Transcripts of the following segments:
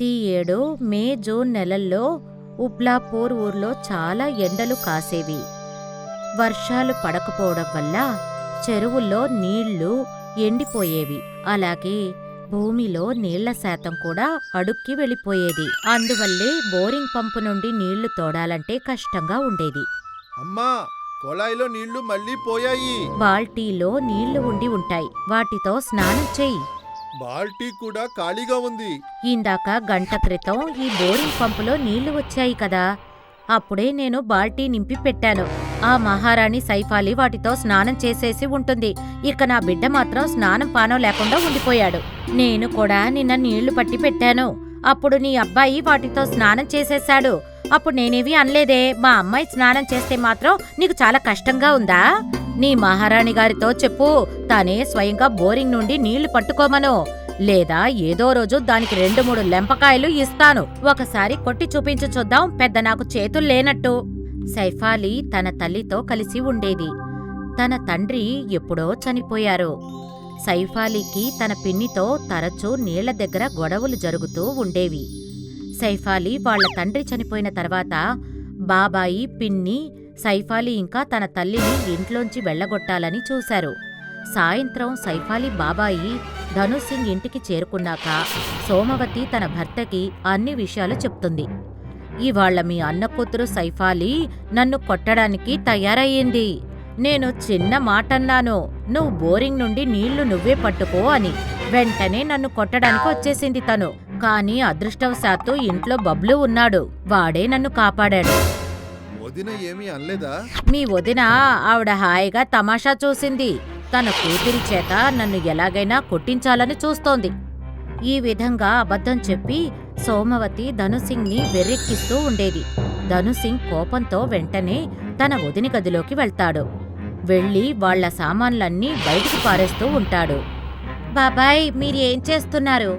ప్రతి ఏడు May June నెలల్లో ఉబ్లాపూర్ ఊర్లో చాలా ఎండలు కాసేవి. వర్షాలు పడకపోవడం వల్ల చెరువుల్లో నీళ్ళు ఎండిపోయేవి. అలాగే భూమిలో నీళ్ళ శాతం కూడా అడుక్కి వెళ్ళిపోయేది. అందువల్లే బోరింగ్ పంపు నుండి నీళ్ళు తోడాలంటే కష్టంగా ఉండేది. అమ్మా కొళాయిలో నీళ్ళు మళ్ళీ పోయాయి. బాల్టీలో నీళ్ళు ఉండి ఉంటాయి. వాటితో స్నానం చెయ్యి బాల్టీ కూడా ఖాళీగా ఉంది. ఇందాక గంట క్రితం ఈ బోరింగ్ పంపులో నీళ్ళు వచ్చాయి కదా. అప్పుడే నేను బాల్టీ నింపి పెట్టాను. ఆ మహారాణి సైఫాలి వాటితో స్నానం చేసేసి ఉంటుంది. ఇక నా బిడ్డ మాత్రం స్నానం పానం లేకుండా ఉండిపోయాడు. నేను కూడా నిన్న నీళ్ళు పట్టి పెట్టాను. అప్పుడు నీ అబ్బాయి వాటితో స్నానం చేసేశాడు. అప్పుడు నేనేవి అనలేదే. మా అమ్మాయి స్నానం చేస్తే మాత్రం నీకు చాలా కష్టంగా ఉందా? నీ మహారాణి గారితో చెప్పు. తానే స్వయంగా బోరింగ్ నుండి నీళ్ళు పట్టుకోమను. లేదా ఏదో రోజు దానికి రెండు మూడు లెంపకాయలు ఇస్తాను. ఒకసారి కొట్టి చూపించు చూద్దాం. పెద్ద నాకు చేతులు లేనట్టు. సైఫాలి తన తల్లితో కలిసి ఉండేది. తన తండ్రి ఎప్పుడో చనిపోయారు. సైఫాలీకి తన పిన్నితో తరచూ నీళ్ళ దగ్గర గొడవలు జరుగుతూ ఉండేవి. సైఫాలి వాళ్ళ తండ్రి చనిపోయిన తర్వాత బాబాయి పిన్ని సైఫాలి ఇంకా తన తల్లిని ఇంట్లోంచి వెళ్ళగొట్టాలని చూశారు. సాయంత్రం సైఫాలి బాబాయి ధనుసింగ్ ఇంటికి చేరుకున్నాక సోమవతి తన భర్తకి అన్ని విషయాలు చెప్తుంది. ఇవాళ్ళ మీ అన్న కూతురు సైఫాలి నన్ను కొట్టడానికి తయారయ్యింది. నేను చిన్న మాటన్నాను. నువ్వు బోరింగ్ నుండి నీళ్ళు నువ్వే పట్టుకో అని వెంటనే నన్ను కొట్టడానికి వచ్చేసింది తను. కానీ అదృష్టవశాత్తు ఇంట్లో బబ్లు ఉన్నాడు. వాడే నన్ను కాపాడాడు. వదిన ఏమీ అనలేదా? మీ వదిన ఆవిడ హాయిగా తమాషా చూసింది. తన కూతురి చేత నన్ను ఎలాగైనా కొట్టించాలని చూస్తోంది. ఈ విధంగా అబద్ధం చెప్పి సోమవతి ధనుసింగ్ని వెర్రెక్కిస్తూ ఉండేది. ధనుసింగ్ కోపంతో వెంటనే తన వదిన గదిలోకి వెళ్తాడు. వెళ్ళి వాళ్ళ సామాన్లన్నీ బయటికి పారేస్తూ ఉంటాడు. బాబాయ్ మీరేం చేస్తున్నారు?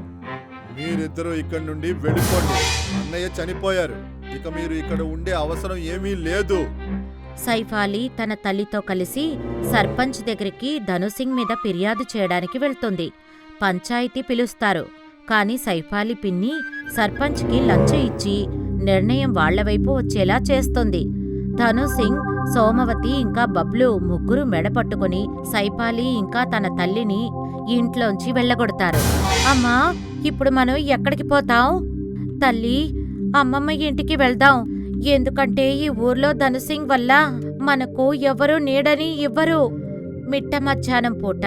మీరిద్దరూ ఇక్కడి నుండి వెళ్ళిపోండి. అన్నయ్య చనిపోయారు. ఇక మీరు ఇక్కడ ఉండే అవసరం ఏమీ లేదు. సైఫాలి తన తల్లితో కలిసి సర్పంచ్ దగ్గరికి ధనుసింగ్ మీద ఫిర్యాదు చేయడానికి వెళ్తుంది. పంచాయతీ పిలుస్తారు. కాని సైఫాలి పిన్ని సర్పంచ్కి లంచ ఇచ్చి నిర్ణయం వాళ్ళవైపు వచ్చేలా చేస్తుంది. ధనుసింగ్ సోమవతి ఇంకా బబ్లు ముగ్గురు మెడపట్టుకుని సైపాలి ఇంకా తన తల్లిని ఇంట్లోంచి వెళ్ళగొడతారు. అమ్మా ఇప్పుడు మనం ఎక్కడికి పోతాం? తల్లి అమ్మమ్మ ఇంటికి వెళ్దాం. ఎందుకంటే ఈ ఊర్లో ధనుసింగ్ వల్ల మనకు ఎవరూ నీడని ఇవ్వరు. మిట్ట మధ్యాహ్నం పూట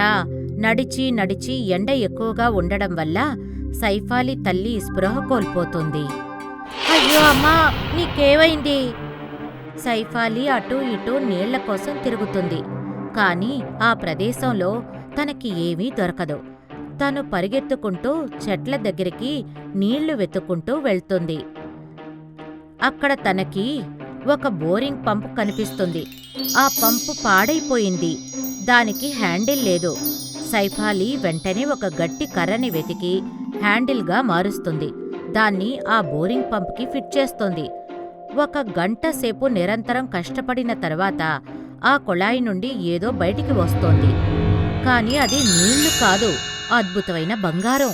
నడిచి నడిచి ఎండ ఎక్కువగా ఉండడం వల్ల సైఫాలి తల్లి స్పృహ కోల్పోతుంది. అయ్యో అమ్మా నీకేమైంది? సైఫాలి అటూ ఇటూ నీళ్ళ కోసం తిరుగుతుంది. కాని ఆ ప్రదేశంలో తనకి ఏమీ దొరకదు. తను పరిగెత్తుకుంటూ చెట్ల దగ్గరికి నీళ్ళు వెతుక్కుంటూ వెళ్తుంది. అక్కడ తనకి ఒక బోరింగ్ పంపు కనిపిస్తుంది. ఆ పంపు పాడైపోయింది. దానికి హ్యాండిల్ లేదు. సైఫాలి వెంటనే ఒక గట్టి కర్రని వెతికి హ్యాండిల్గా మారుస్తుంది. దాన్ని ఆ బోరింగ్ పంప్కి ఫిట్ చేస్తుంది. ఒక గంట సేపు నిరంతరం కష్టపడిన తర్వాత ఆ కుళాయి నుండి ఏదో బయటికి వస్తోంది. కాని అది నీళ్ళు కాదు. అద్భుతమైన బంగారం.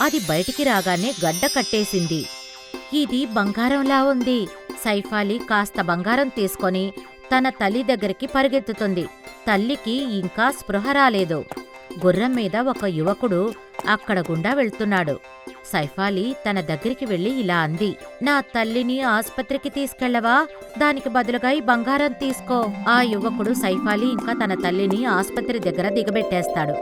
అది బయటికి రాగానే గడ్డ కట్టేసింది. ఇది బంగారంలా ఉంది. సైఫాలి కాస్త బంగారం తీసుకొని తన తల్లి దగ్గరికి పరిగెత్తుతుంది. తల్లికి ఇంకా స్పృహ రాలేదు. గుర్రం మీద ఒక యువకుడు అక్కడ గుండా వెళ్తున్నాడు. సైఫాలి తన దగ్గరికి వెళ్ళి ఇలా అంది. నా తల్లిని ఆస్పత్రికి తీసుకెళ్ళవా దానికి బదులుగా ఈ బంగారం తీసుకో. ఆ యువకుడు సైఫాలి ఇంకా తన తల్లిని ఆస్పత్రి దగ్గర దిగబెట్టేస్తాడు.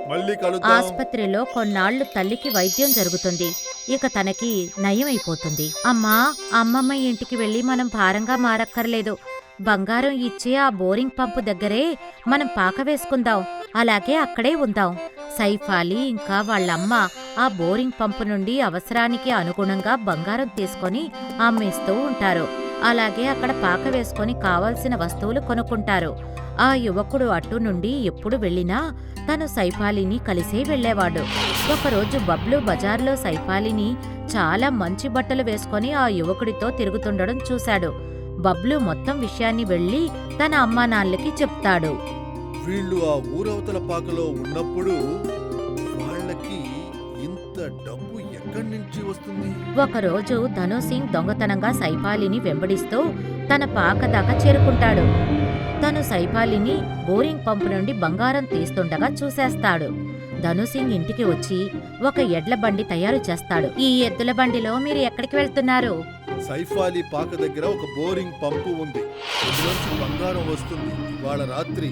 ఆస్పత్రిలో కొన్నాళ్ళు తల్లికి వైద్యం జరుగుతుంది. ఇక తనకి నయమైపోతుంది. అమ్మా అమ్మమ్మ ఇంటికి వెళ్ళి మనం భారంగా మారక్కర్లేదు. బంగారం ఇచ్చే ఆ బోరింగ్ పంపు దగ్గరే మనం పాక వేసుకుందాం. అలాగే అక్కడే ఉందాం. సైఫాలి ఇంకా వాళ్ళమ్మ ఆ బోరింగ్ పంపు నుండి అవసరానికి అనుగుణంగా బంగారం తీసుకొని అమ్మేస్తూ ఉంటారు. అలాగే అక్కడ పాక వేసుకొని కావాల్సిన వస్తువులు కొనుక్కుంటారు. ఆ యువకుడు అటు నుండి ఎప్పుడు వెళ్ళినా తను సైఫాలిని కలిసే వెళ్ళేవాడు. ఒకరోజు బబ్లు బజార్లో సైఫాలిని చాలా మంచి బట్టలు వేసుకొని ఆ యువకుడితో తిరుగుతుండడం చూశాడు. బబ్లు మొత్తం విషయాన్ని వెళ్ళి తన అమ్మానాన్నలకి చెప్తాడు. వీళ్ళు ఆ ఊరవతల పాకలో ఉన్నప్పుడు వాళ్ళకి ఇంత డబ్బు ఎక్కడి నుంచి వస్తుంది? ఒకరోజు ధను సింగ్ దొంగతనంగా సైపాలిని వెంబడిస్తూ తన పాక దాకా చేరుకుంటాడు. తను సైపాలిని బోరింగ్ పంపు నుండి బంగారం తీస్తుండగా చూసేస్తాడు. ధను సింగ్ ఇంటికి వచ్చి ఒక ఎడ్ల బండి తయారు చేస్తాడు. ఈ ఎద్దుల బండిలో మీరు ఎక్కడికి వెళ్తున్నారు? సైఫాలి పాక దగ్గర ఒక బోరింగ్ పంపు ఉంది. అందులోంచి బంగారం వస్తుంది. ఇవాళ రాత్రి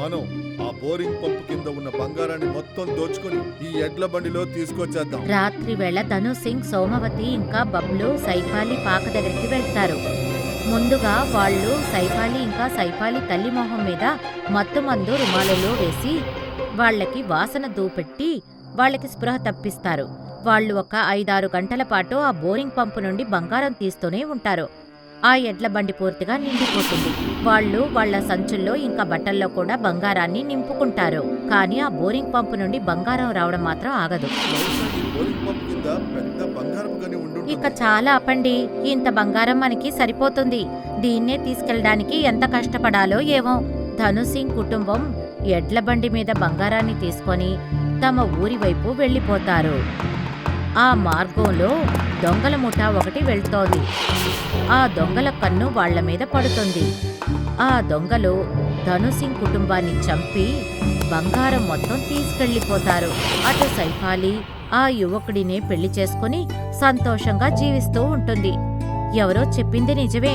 మనం ఆ బోరింగ్ పంపు కింద ఉన్న బంగారాన్ని మొత్తం దోచుకొని ఈ ఎడ్ల బండిలో తీసుకొచ్చేద్దాం. రాత్రి వేళ ధను సింగ్ సోమవతి ఇంకా బబ్లు సైఫాలి పాక దగ్గరికి వెళ్తారు. ముందుగా వాళ్ళు సైఫాలి ఇంకా సైఫాలి తల్లి మొహం మీద మత్తుమందు రుమాలలో వేసి వాళ్ళకి వాసన దూపెట్టి వాళ్ళకి స్పృహ తప్పిస్తారు. వాళ్ళు ఒక ఐదారు గంటల పాటు ఆ బోరింగ్ పంపు నుండి బంగారం తీస్తూనే ఉంటారు. ఆ ఎడ్ల బండి పూర్తిగా నిండిపోతుంది. వాళ్ళు వాళ్ళ సంచుల్లో ఇంకా బట్టల్లో కూడా బంగారాన్ని నింపుకుంటారు. కానీ ఆ బోరింగ్ పంపు నుండి బంగారం రావడం మాత్రం ఆగదు. పెద్ద ఇక చాలా అప్పండి ఇంత బంగారం మనకి సరిపోతుంది. దీన్నే తీసుకెళ్ళడానికి ఎంత కష్టపడాలో ఏమో. ధనుసింగ్ కుటుంబం ఎడ్ల బండి మీద బంగారాన్ని తీసుకొని తమ ఊరి వైపు వెళ్ళిపోతారు. ఆ మార్గంలో దొంగల ముఠ ఒకటి వెళ్తోంది. ఆ దొంగల కన్ను వాళ్ళ మీద పడుతుంది. ఆ దొంగలు ధనుసింగ్ కుటుంబాన్ని చంపి బంగారం మొత్తం తీసుకెళ్ళిపోతారు అటు సైఫాలి ఆ యువకుడినే పెళ్ళి చేసుకుని సంతోషంగా జీవిస్తూ ఉంటుంది. ఎవరో చెప్పింది నిజమే.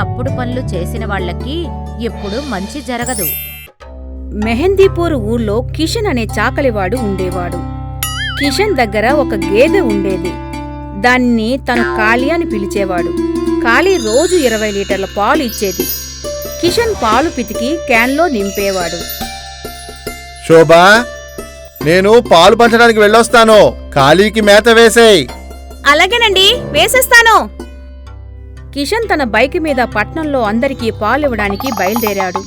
తప్పుడు పనులు చేసిన వాళ్ళకి ఎప్పుడూ మంచి జరగదు. మెహందీపూర్ ఊర్లో కిషన్ అనే చాకలివాడు ఉండేవాడు. కిషన్ దగ్గర ఒక గేదె ఉండేది. దాన్ని తను కాళీ అని పిలిచేవాడు. కాళీ రోజు ఇరవై లీటర్ల పాలు ఇచ్చేది. కిషన్ పాలు పితికి క్యాన్లో నింపేవాడు. శోభా నేను పాలు పంచడానికి వెళ్ళొస్తాను. ఖాళీకి మేత వేసేయ్. అలాగేనండి వేసేస్తాను. కిషన్ తన బైక్ మీద పట్నంలో అందరికీ పాలివ్వడానికి బయలుదేరాడు.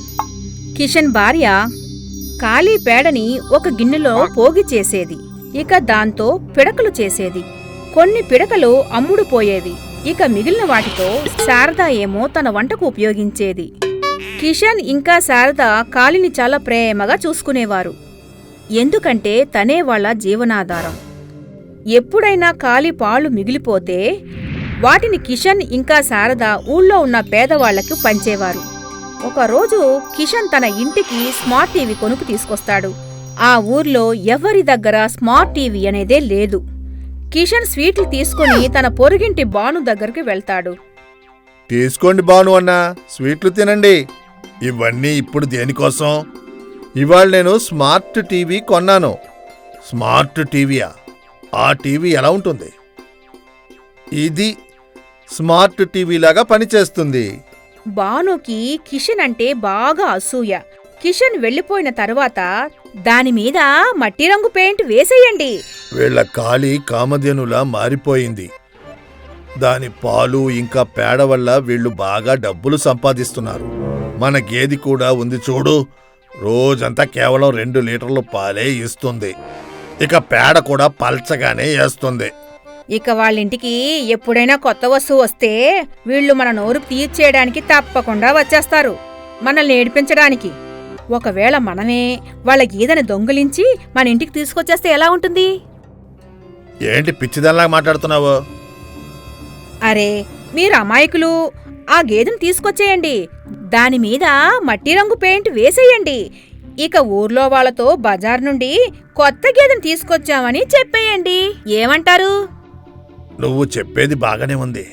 కిషన్ భార్య ఖాళీ పేడని ఒక గిన్నెలో పోగి చేసేది. ఇక దాంతో పిడకలు చేసేది. కొన్ని పిడకలు అమ్ముడు పోయేవి. ఇక మిగిలిన వాటితో శారద ఏమో తన వంటకు ఉపయోగించేది. కిషన్ ఇంకా శారద కాలిని చాలా ప్రేమగా చూసుకునేవారు. ఎందుకంటే తనే వాళ్ళ జీవనాధారం. ఎప్పుడైనా కాలి పాలు మిగిలిపోతే వాటిని కిషన్ ఇంకా శారద ఊళ్ళో ఉన్న పేదవాళ్ళకు పంచేవారు. ఒకరోజు కిషన్ తన ఇంటికి స్మార్ట్ టీవీ కొనుక్కు తీసుకొస్తాడు. ఆ ఊర్లో ఎవరి దగ్గర స్మార్ట్ టీవీ అనేదే లేదు. కిషన్ స్వీట్లు తీసుకుని తన పొరుగింటి బాను దగ్గరికి వెళ్తాడు. తీసుకోండి బాను అన్న స్వీట్లు తినండి. ఇవన్నీ ఇప్పుడు దేనికోసం? ఇవాళ నేను స్మార్ట్ టీవీ కొన్నాను. స్మార్ట్ టీవీయా? ఆ టీవీ ఎలా ఉంటుంది? ఇది స్మార్ట్ టీవీ లాగా పనిచేస్తుంది. బానుకి కిషన్ అంటే బాగా అసూయ. కిషన్ వెళ్ళిపోయిన తరువాత దానిమీద మట్టి రంగు పెయింట్ వేసేయండి. వీళ్ళ కాలి కామధేనులా మారిపోయింది. దాని పాలు ఇంకా పేడ వల్ల వీళ్ళు బాగా డబ్బులు సంపాదిస్తున్నారు. మన గేది కూడా ఉంది చూడు. రోజంతా కేవలం రెండు లీటర్లు పాలే ఇస్తుంది. ఇక పేడ కూడా పల్చగానే వేస్తుంది. ఇక వాళ్ళింటికి ఎప్పుడైనా కొత్త వస్తువు వస్తే వీళ్ళు మన నోరు తీర్చేయడానికి తప్పకుండా వచ్చేస్తారు మనల్ని ఏడిపించడానికి. ఒకవేళ మనమే వాళ్ళ గీదను దొంగిలించి మన ఇంటికి తీసుకొచ్చేస్తే ఎలా ఉంటుంది? ఏంటి పిచ్చిదల్లా మాట్లాడుతున్నావు? అరే మీరు అమాయకులు. ఆ గేదెను తీసుకొచ్చేయండి. దాని మీద మట్టి రంగు పెయింట్ వేసేయండి. ఇక ఊర్లో వాళ్ళతో బజార్ నుండి కొత్త గేదెను తీసుకొచ్చామని చెప్పేయండి. ఏమంటారు? నువ్వు చెప్పేది బాగానే ఉంది.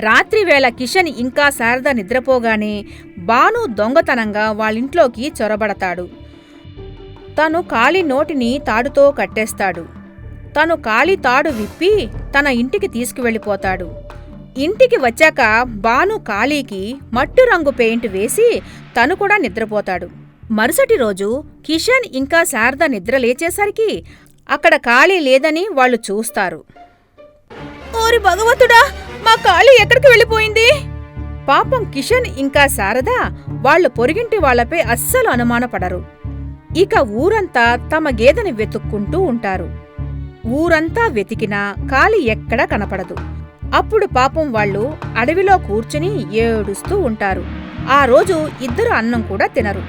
రాత్రి వేళ కిషన్ ఇంకా శారద నిద్రపోగానే బాను దొంగతనంగా వాళ్ళింట్లోకి చొరబడతాడు. తను కాలి నోటిని తాడుతో కట్టేస్తాడు. తను కాలి తాడు విప్పి తన ఇంటికి తీసుకువెళ్ళిపోతాడు. ఇంటికి వచ్చాక బాను కాళీకి మట్టు రంగు పెయింట్ వేసి తను కూడా నిద్రపోతాడు. మరుసటి రోజు కిషన్ ఇంకా శారద నిద్ర లేచేసరికి అక్కడ ఖాళీ లేదని వాళ్ళు చూస్తారు. ఓరి భగవంతుడా మా కాళీ ఎక్కడికి వెళ్ళిపోయింది? పాపం కిషన్ ఇంకా శారద వాళ్ళ పొరిగింటి వాళ్ళపై అస్సలు అనుమానపడరు. ఇక ఊరంతా తమ గేదెని వెతుక్కుంటూ ఉంటారు. ఊరంతా వెతికినా కాలి ఎక్కడా కనపడదు. అప్పుడు పాపం వాళ్ళు అడవిలో కూర్చుని ఏడుస్తూ ఉంటారు. ఆ రోజు ఇద్దరు అన్నం కూడా తినరు.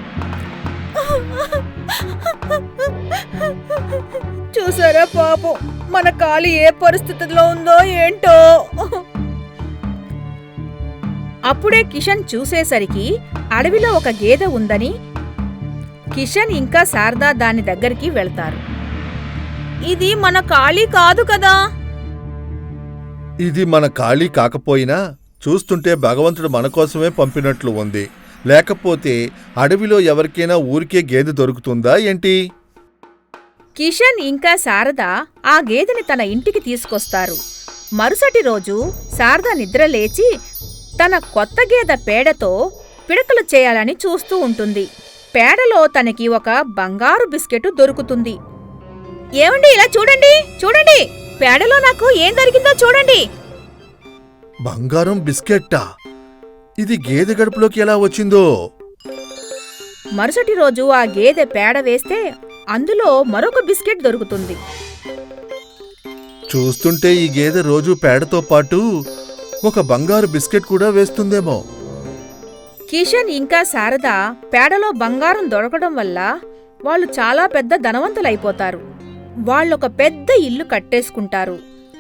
చూసారా పాపం? మన కాలి ఏ పరిస్థితిలో ఉందో ఏంటో? అప్పుడే కిషన్ చూసేసరికి అడవిలో ఒక గేదె ఉందని కిషన్ ఇంకా శారదా దాని దగ్గరికి వెళ్తారు. ఇది మన ఖాళీ కాదు కదా? ఇది మన ఖాళీ కాకపోయినా చూస్తుంటే భగవంతుడు మన కోసమే పంపినట్లు ఉంది. లేకపోతే అడవిలో ఎవరికైనా ఊరికే గేదె దొరుకుతుందా ఏంటి? కిషన్ ఇంకా శారద ఆ గేదెని తన ఇంటికి తీసుకొస్తారు. మరుసటి రోజు శారద నిద్ర లేచి తన కొత్త గేదె పేడతో పిడకలు చేయాలని చూస్తూ ఉంటుంది. పేడలో తనకి ఒక బంగారు బిస్కెట్ దొరుకుతుంది. ఏమండి ఇలా చూడండి చూడండి! పేడలో నాకు ఏం దొరికిందో చూడండి. బంగారం బిస్కెట్టా? ఇది గేదె గడుపులోకి ఎలా వచ్చిందో? మరుసటి రోజు ఆ గేదె పేడ వేస్తే అందులో మరొక బిస్కెట్ దొరుకుతుంది. చూస్తుంటే ఈ గేదె రోజు పేడతో పాటు ఒక బంగారు బిస్కెట్ కూడా వేస్తుందేమో. కిషన్ ఇంకా శారద పేడలో బంగారం దొరకడం వల్ల వాళ్ళు చాలా పెద్ద ధనవంతులైపోతారు. వాళ్ళొక పెద్ద ఇల్లు కట్టేసుకుంటారు.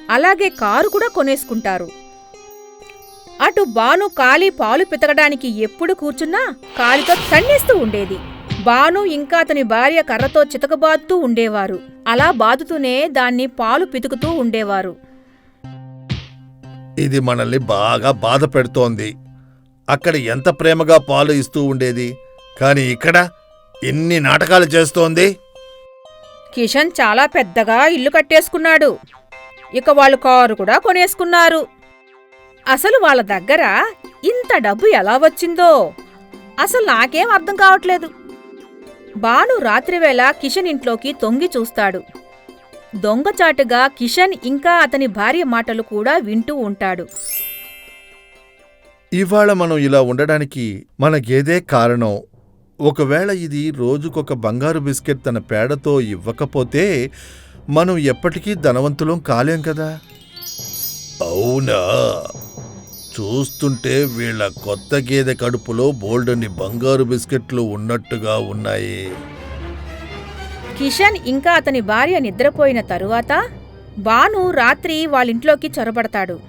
అలాగే కారు కూడా కొనేసుకుంటారు. అటు బాను కాలి పాలు పితకడానికి ఎప్పుడు కూర్చున్నా కాలితో తన్నేస్తూ ఉండేది. బాను ఇంకా అతని భార్య కర్రతో చితకబాదుతూ ఉండేవారు. అలా బాదుతూనే దాన్ని పాలు పితుకుతూ ఉండేవారు. ఇది మనల్ని బాగా బాధ పెడుతోంది. అక్కడ ఎంత ప్రేమగా పాలు ఇస్తూ ఉండేది. కాని ఇక్కడ ఎన్ని నాటకాలు చేస్తోంది? కిషన్ చాలా పెద్దగా ఇల్లు కట్టేసుకున్నాడు. ఇక వాళ్ళు కారు కూడా కొనేసుకున్నారు. అసలు వాళ్ళ దగ్గర ఇంత డబ్బు ఎలా వచ్చిందో అసలు నాకేం అర్థం కావట్లేదు. బాను రాత్రివేళ కిషన్ ఇంట్లోకి తొంగి చూస్తాడు. దొంగచాటుగా కిషన్ ఇంకా అతని భార్య మాటలు కూడా వింటూ ఉంటాడు. ఇవాళ మనం ఇలా ఉండడానికి మన గేదే కారణం ఒకవేళ ఇది రోజుకొక బంగారు బిస్కెట్ తన పేడతో ఇవ్వకపోతే మనం ఎప్పటికీ ధనవంతులం కాలేం కదా? అవునా? చూస్తుంటే వీళ్ళ కొత్త గేదె కడుపులో బోల్డని బంగారు బిస్కెట్లు ఉన్నట్టుగా ఉన్నాయి. కిషన్ ఇంకా అతని భార్య నిద్రపోయిన తరువాత బాను రాత్రి వాళ్ళింట్లోకి చొరబడతాడు.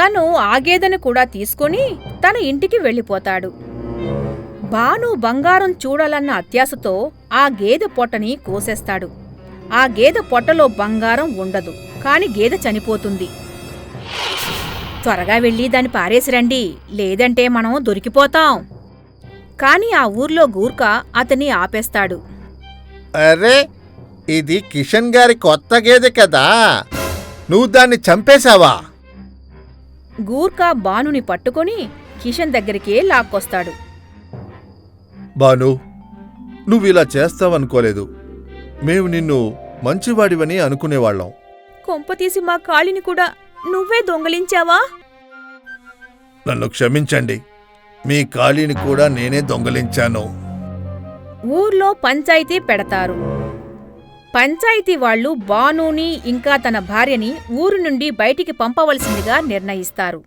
తను ఆ గేదెను కూడా తీసుకుని తన ఇంటికి వెళ్ళిపోతాడు. బాను బంగారం చూడాలన్న అత్యాశతో ఆ గేదె పొట్టని కోసేస్తాడు. ఆ గేదె పొట్టలో బంగారం ఉండదు కాని గేదె చనిపోతుంది. త్వరగా వెళ్ళి దాన్ని పారేసిరండి లేదంటే మనం దొరికిపోతాం. కాని ఆ ఊర్లో గూర్ఖ అతన్ని ఆపేస్తాడు. అరే ఇది కిషన్ గారి కొత్త గేదె కదా నువ్వు దాన్ని చంపేశావా? గూర్ఖా బానుని పట్టుకొని కిషన్ దగ్గరికే లాక్కొస్తాడు. బాను నువ్విలా చేస్తావనుకోలేదు. మేము నిన్ను మంచివాడివని అనుకునేవాళ్ళం. కొంపతీసి మా కాళిని కూడా నువ్వే దొంగలించావా? నన్ను క్షమించండి. మీ ఖాళీని కూడా నేనే దొంగలించాను. ఊర్లో పంచాయతీ పెడతారు. పంచాయతీ వాళ్ళు బానుని ఇంకా తన భార్యని ఊరు నుండి బయటికి పంపవలసిందిగా నిర్ణయిస్తారు.